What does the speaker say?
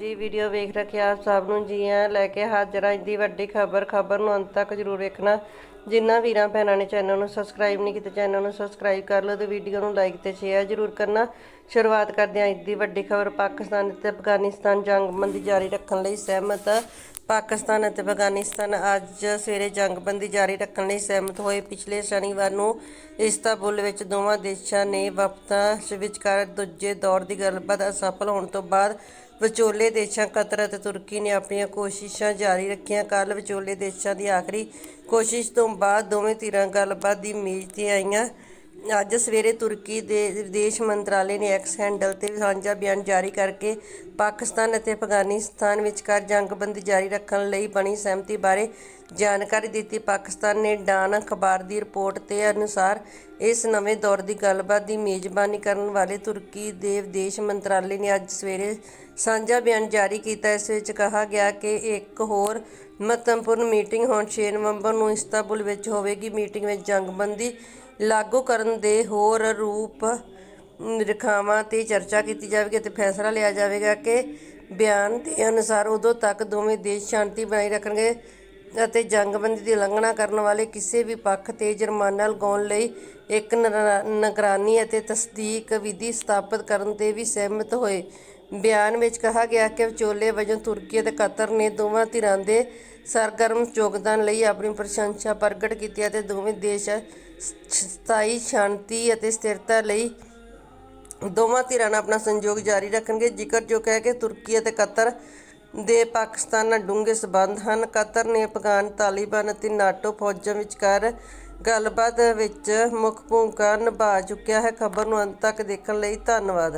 ਜੀ ਵੀਡੀਓ ਵੇਖ ਰੱਖਿਆ ਆਪ ਸਭ ਨੂੰ ਜੀ ਆ ਲੈ ਕੇ ਹਾਜ਼ਰ ਹਾਂ ਦੀ ਵੱਡੀ ਖਬਰ ਖਬਰ ਨੂੰ ਅੰਤ ਤੱਕ ਜਰੂਰ ਵੇਖਣਾ। ਜਿਨ੍ਹਾਂ ਵੀਰਾਂ ਭੈਣਾਂ ਨੇ ਚੈਨਲ ਨੂੰ ਸਬਸਕ੍ਰਾਈਬ ਨਹੀਂ ਕੀਤਾ ਚੈਨਲ ਨੂੰ ਸਬਸਕ੍ਰਾਈਬ ਕਰ ਲਓ ਤੇ ਵੀਡੀਓ ਨੂੰ ਲਾਈਕ ਤੇ ਸ਼ੇਅਰ ਜਰੂਰ ਕਰਨਾ। ਸ਼ੁਰੂਆਤ ਕਰਦੇ ਹਾਂ ਅੱਜ ਦੀ ਵੱਡੀ ਖਬਰ, ਪਾਕਿਸਤਾਨ ਅਤੇ ਅਫਗਾਨਿਸਤਾਨ ਜੰਗਬੰਦੀ ਜਾਰੀ ਰੱਖਣ ਲਈ ਸਹਿਮਤ। ਪਾਕਿਸਤਾਨ ਅਤੇ ਅਫਗਾਨਿਸਤਾਨ ਅੱਜ ਸਵੇਰੇ ਜੰਗਬੰਦੀ ਜਾਰੀ ਰੱਖਣ ਲਈ ਸਹਿਮਤ ਹੋਏ। ਪਿਛਲੇ ਸ਼ਨੀਵਾਰ ਨੂੰ ਇਸਤਾਂਬੁਲ ਵਿੱਚ ਦੋਵਾਂ ਦੇਸ਼ਾਂ ਨੇ ਵਫਦਾਂ ਵਿਚਕਾਰ ਦੂਜੇ ਦੌਰ ਦੀ ਗੱਲਬਾਤ ਅਸਫਲ ਹੋਣ ਤੋਂ ਬਾਅਦ ਵਿਚੋਲੇ ਦੇਸ਼ਾਂ ਕਤਰ ਅਤੇ ਤੁਰਕੀ ਨੇ ਆਪਣੀਆਂ ਕੋਸ਼ਿਸ਼ਾਂ ਜਾਰੀ ਰੱਖੀਆਂ। ਕੱਲ ਵਿਚੋਲੇ ਦੇਸ਼ਾਂ ਦੀ ਆਖਰੀ ਕੋਸ਼ਿਸ਼ ਤੋਂ ਬਾਅਦ ਦੋਵੇਂ ਧਿਰਾਂ ਗੱਲਬਾਤ ਦੀ ਮੇਜ਼ ਤੇ ਆਈਆਂ। ਅੱਜ ਸਵੇਰੇ ਤੁਰਕੀ ਦੇ ਵਿਦੇਸ਼ ਮੰਤਰਾਲੇ ਨੇ ਐਕਸ ਹੈਂਡਲ ਤੇ ਸਾਂਝਾ ਬਿਆਨ ਜਾਰੀ ਕਰਕੇ ਪਾਕਿਸਤਾਨ ਅਤੇ ਅਫਗਾਨਿਸਤਾਨ ਵਿਚਕਾਰ ਜੰਗਬੰਦੀ ਜਾਰੀ ਰੱਖਣ ਲਈ ਬਣੀ ਸਹਿਮਤੀ ਬਾਰੇ ਜਾਣਕਾਰੀ ਦਿੱਤੀ। ਪਾਕਿਸਤਾਨ ਨੇ ਡਾਨ ਅਖਬਾਰ ਦੀ ਰਿਪੋਰਟ ਦੇ ਅਨੁਸਾਰ ਇਸ ਨਵੇਂ ਦੌਰ ਦੀ ਗੱਲਬਾਤ ਦੀ ਮੇਜ਼ਬਾਨੀ ਕਰਨ ਵਾਲੇ ਤੁਰਕੀ ਦੇ ਵਿਦੇਸ਼ ਮੰਤਰਾਲੇ ਨੇ ਅੱਜ ਸਵੇਰੇ ਸਾਂਝਾ ਬਿਆਨ ਜਾਰੀ ਕੀਤਾ। ਇਸ ਵਿੱਚ ਕਿਹਾ ਗਿਆ ਕਿ ਇੱਕ ਹੋਰ ਮਹੱਤਵਪੂਰਨ ਮੀਟਿੰਗ ਹੁਣ 6 ਨਵੰਬਰ ਨੂੰ ਇਸਤਾਂਬੁਲ ਵਿੱਚ ਹੋਵੇਗੀ। ਮੀਟਿੰਗ ਵਿੱਚ ਜੰਗਬੰਦੀ ਲਾਗੂ ਕਰਨ ਦੇ ਹੋਰ ਰੂਪ ਰਖਾਵਾਂ ਤੇ ਚਰਚਾ ਕੀਤੀ ਜਾਵੇਗੀ ਅਤੇ ਫੈਸਲਾ ਲਿਆ ਜਾਵੇਗਾ ਕਿ ਬਿਆਨ ਦੇ ਅਨੁਸਾਰ ਉਦੋਂ ਤੱਕ ਦੋਵੇਂ ਦੇਸ਼ ਸ਼ਾਂਤੀ ਬਣਾਈ ਰੱਖਣਗੇ। ਅਤੇ ਜੰਗਬੰਦੀ ਦੀ ਉਲੰਘਣਾ ਕਰਨ ਵਾਲੇ ਕਿਸੇ ਵੀ ਪੱਖ ਤੇ ਜੁਰਮਾਨਾ ਲਗਾਉਣ ਲਈ ਇੱਕ ਨਿਗਰਾ- ਨਿਗਰਾਨੀ ਅਤੇ ਤਸਦੀਕ ਵਿਧੀ ਸਥਾਪਤ ਕਰਨ ਤੇ ਵੀ ਸਹਿਮਤ ਹੋਏ। ਬਿਆਨ ਵਿੱਚ ਕਿਹਾ ਗਿਆ ਕਿ ਵਿਚੋਲੇ ਵਜੋਂ ਤੁਰਕੀ ਅਤੇ ਕਤਰ ਨੇ ਦੋਵਾਂ ਧਿਰਾਂ ਦੇ ਸਰਗਰਮ ਯੋਗਦਾਨ ਲਈ ਆਪਣੀ ਪ੍ਰਸ਼ੰਸਾ ਪ੍ਰਗਟ ਕੀਤੀ ਅਤੇ ਦੋਵੇਂ ਦੇਸ਼ ਸਥਾਈ ਸ਼ਾਂਤੀ ਅਤੇ ਸਥਿਰਤਾ ਲਈ ਦੋਵਾਂ ਧਿਰਾਂ ਨਾਲ ਆਪਣਾ ਸੰਯੋਗ ਜਾਰੀ ਰੱਖਣਗੇ। ਜ਼ਿਕਰਯੋਗ ਹੈ ਕਿ ਤੁਰਕੀ ਅਤੇ ਕਤਰ ਦੇ ਪਾਕਿਸਤਾਨ ਨਾਲ ਡੂੰਘੇ ਸਬੰਧ ਹਨ। ਕਤਰ ਨੇ ਅਫਗਾਨ ਤਾਲਿਬਾਨ ਅਤੇ ਨਾਟੋ ਫੌਜਾਂ ਵਿਚਕਾਰ ਗੱਲਬਾਤ ਵਿੱਚ ਮੁੱਖ ਭੂਮਿਕਾ ਨਿਭਾ ਚੁੱਕਿਆ ਹੈ। ਖਬਰ ਨੂੰ ਅੰਤ ਤੱਕ ਦੇਖਣ ਲਈ ਧੰਨਵਾਦ।